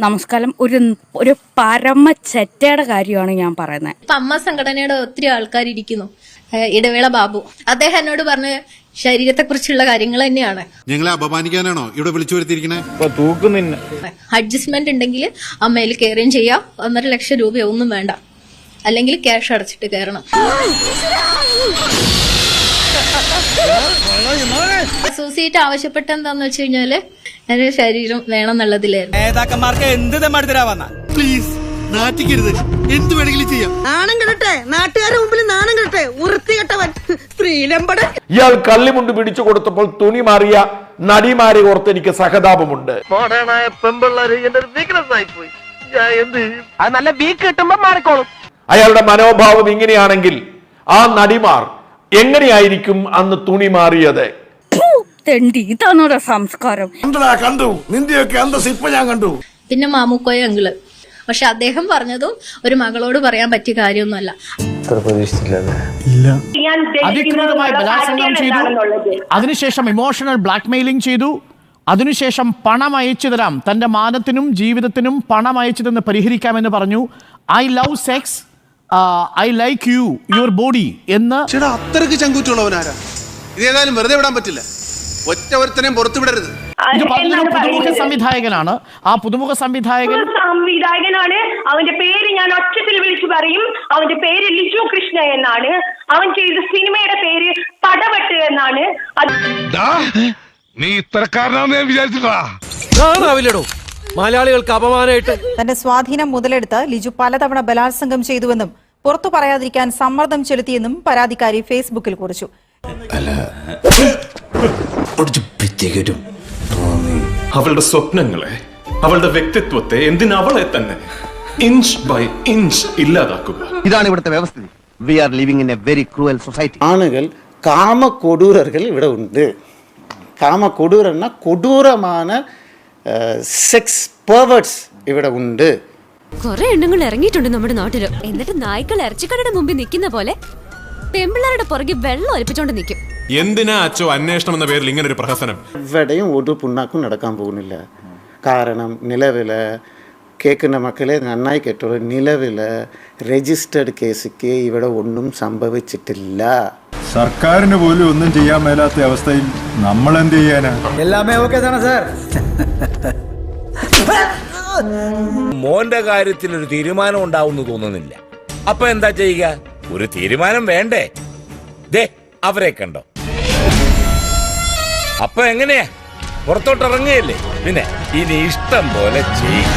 നമസ്കാരം. ഒരു ഒരു പരമ ചെറ്റയുടെ കാര്യമാണ് ഞാൻ പറയുന്നത്. ഇപ്പൊ അമ്മ സംഘടനയുടെ ഒത്തിരി ആൾക്കാർ ഇരിക്കുന്നു. ഇടവേള ബാബു. അദ്ദേഹം എന്നോട് പറഞ്ഞ ശരീരത്തെ കുറിച്ചുള്ള കാര്യങ്ങൾ തന്നെയാണ്. ഞങ്ങളെ അപമാനിക്കാനാണോ ഇവിടെ വിളിച്ചു വരുത്തിയിരിക്കുന്നത് അഡ്ജസ്റ്റ്മെന്റ് ഉണ്ടെങ്കിൽ അമ്മയിൽ കയറുകയും ചെയ്യാം. ഒന്നര ലക്ഷം രൂപയൊന്നും ഒന്നും വേണ്ട. അല്ലെങ്കിൽ ക്യാഷ് അടച്ചിട്ട് കയറണം. അസോസിയേറ്റ് ആവശ്യപ്പെട്ട എന്താന്ന് വെച്ച് കഴിഞ്ഞാൽ എന്റെ ശരീരം വേണം എന്നുള്ളതിലായിരുന്നു നേതാക്കന്മാർക്ക് എന്ത് തെമ്മാടിത്തരാ വന്ന? പ്ലീസ് നാട്ടിക്കരുത് എന്ത് വേണമെങ്കിലും ചെയ്യാം. നാണം കെടട്ടെ. നാട്ടുകാരുടെ മുമ്പിൽ നാണം കെടട്ടെ. വൃത്തികെട്ടവൻ. സ്ത്രീലമ്പട. ഇയാൾ കള്ളിമുണ്ട് പിടിച്ചു കൊടുത്തപ്പോൾ തുണി മാറിയ നടിമാരെ ഓർത്ത് എനിക്ക് സഹതാപമുണ്ട്. മോഡേണായ പെമ്പിള്ളേര് എന്റെ ഒരു വീക്ക്നെസ് ആയി പോയി ഞാൻ എന്ത് ചെയ്യും? അത് നല്ല വീക്ക് കിട്ടുമ്പോ മാറിക്കോളും. അയാളുടെ മനോഭാവം ഇങ്ങനെയാണെങ്കിൽ ആ നടിമാർ എങ്ങനെയായിരിക്കും അന്ന് തുണി മാറിയത്? തെണ്ടി. സംസ്കാരം. കണ്ടു നിന്റെയൊക്കെ അന്തസ് ഇപ്പൊ ഞാൻ കണ്ടു. പിന്നെ മാമുക്കോയ അങ്കിൾ. പക്ഷെ അദ്ദേഹം പറഞ്ഞതും ഒരു മകളോട് പറയാൻ പറ്റിയ കാര്യമൊന്നുമല്ല. അതിക്രൂരമായി ബലാത്സംഗം ചെയ്തു. അതിനുശേഷം ഇമോഷണൽ ബ്ലാക്ക്മെയിലിംഗ് ചെയ്തു. അതിനുശേഷം പണം അയച്ചു തരാം. തന്റെ മാനത്തിനും ജീവിതത്തിനും പണം അയച്ചു തന്ന് പരിഹരിക്കാമെന്ന് പറഞ്ഞു. I love sex I like you your body എന്ന് ചേട്ടാ അത്രയ്ക്ക് ചങ്കൂറ്റുള്ളവനാരാ ഇത് ഏതായാലും വെറുതെ വിടാൻ പറ്റില്ല. ഒറ്റ ഒരുത്തനെയും പുറത്തു വിടരുത്. ഇത് പറഞ്ഞൊരു പുതുമുഖ സംവിധായകനാണ്. ആ പുതുമുഖ സംവിധായകൻ സംവിധായകനാണ്. അവന്റെ പേര് ഞാൻ ഒച്ചത്തിൽ വിളിച്ചു പറയും. അവന്റെ പേര് ലിജു കൃഷ്ണ എന്നാണ്. അവൻ ചെയ്ത സിനിമയുടെ പേര് പടവെട്ട് എന്നാണ്. അത് നീ ഇത്തരക്കാരനാന്ന് ഞാൻ വിചാരിച്ചിട്ടാ. മലയാളികൾക്ക് അപമാനമായിട്ട്. തന്റെ സ്വാധീനം മുതലെടുത്ത് ലിജു പലതവണ ബലാത്സംഗം ചെയ്തുവെന്നും പുറത്തു പറയാതിരിക്കാൻ സമ്മർദ്ദം ചെലുത്തിയെന്നും പരാതിക്കാരി ഫേസ്ബുക്കിൽ കുറിച്ചു. അവളുടെ സ്വപ്നങ്ങളെ അവളുടെ വ്യക്തിത്വത്തെ എന്തിനാ അവളെ തന്നെ ഇഞ്ച് ബൈ ഇഞ്ച് ഇല്ലാതാക്കുക. ഇതാണ് ഇവിടുത്തെ വ്യവസ്ഥിതി. We are living in a very cruel society ആണുകൾ കാമ കൊടൂരകൾ ഇവിടെ ഉണ്ട്. കാമ കൊടൂരെന്ന കൊടൂരമാണ് സെക്സ് പെർവേർട്സ് ഇവിടെ ഉണ്ട്. കുറെ എണ്ണങ്ങൾ ഇറങ്ങിയിട്ടുണ്ട് നമ്മുടെ നാട്ടിൽ. എന്നിട്ട് നായ്ക്കൾ ഇറച്ചിക്കടയുടെ മുമ്പിൽ നിൽക്കുന്ന പോലെ പെമ്പിള്ളാരുടെ പുറകെ വെള്ളം ഒലിപ്പിച്ചോണ്ട് നിൽക്കും എന്തിനാ അച്ചോ അന്വേഷണം എന്ന പേരിൽ ഇങ്ങനെ ഒരു പ്രഹസനം? ഇവിടെയും ഒരു പുണ്ണാക്കും നടക്കാൻ പോകുന്നില്ല. കാരണം നിലവിൽ കേൾക്കുന്ന മക്കളെ നന്നായി കേട്ടോളൂ. നിലവിൽ രജിസ്റ്റേർഡ് കേസിക്ക് ഇവിടെ ഒന്നും സംഭവിച്ചിട്ടില്ല. സർക്കാരിന് പോലും ഒന്നും ചെയ്യാൻ മേലാത്ത അവസ്ഥയിൽ നമ്മൾ എന്ത് ചെയ്യാനാ? എല്ലാമേ ഓക്കെ തന്നെ സാർ മോന്റെ കാര്യത്തിൽ ഒരു തീരുമാനം ഉണ്ടാവുമെന്ന് തോന്നുന്നില്ല. അപ്പൊ എന്താ ചെയ്യുക? ഒരു തീരുമാനം വേണ്ടേ? ദേ അവരെ കണ്ടോ? അപ്പൊ എങ്ങനെയാ? പുറത്തോട്ട് ഇറങ്ങുകയല്ലേ പിന്നെ ഇനി ഇഷ്ടം പോലെ ചെയ്യും.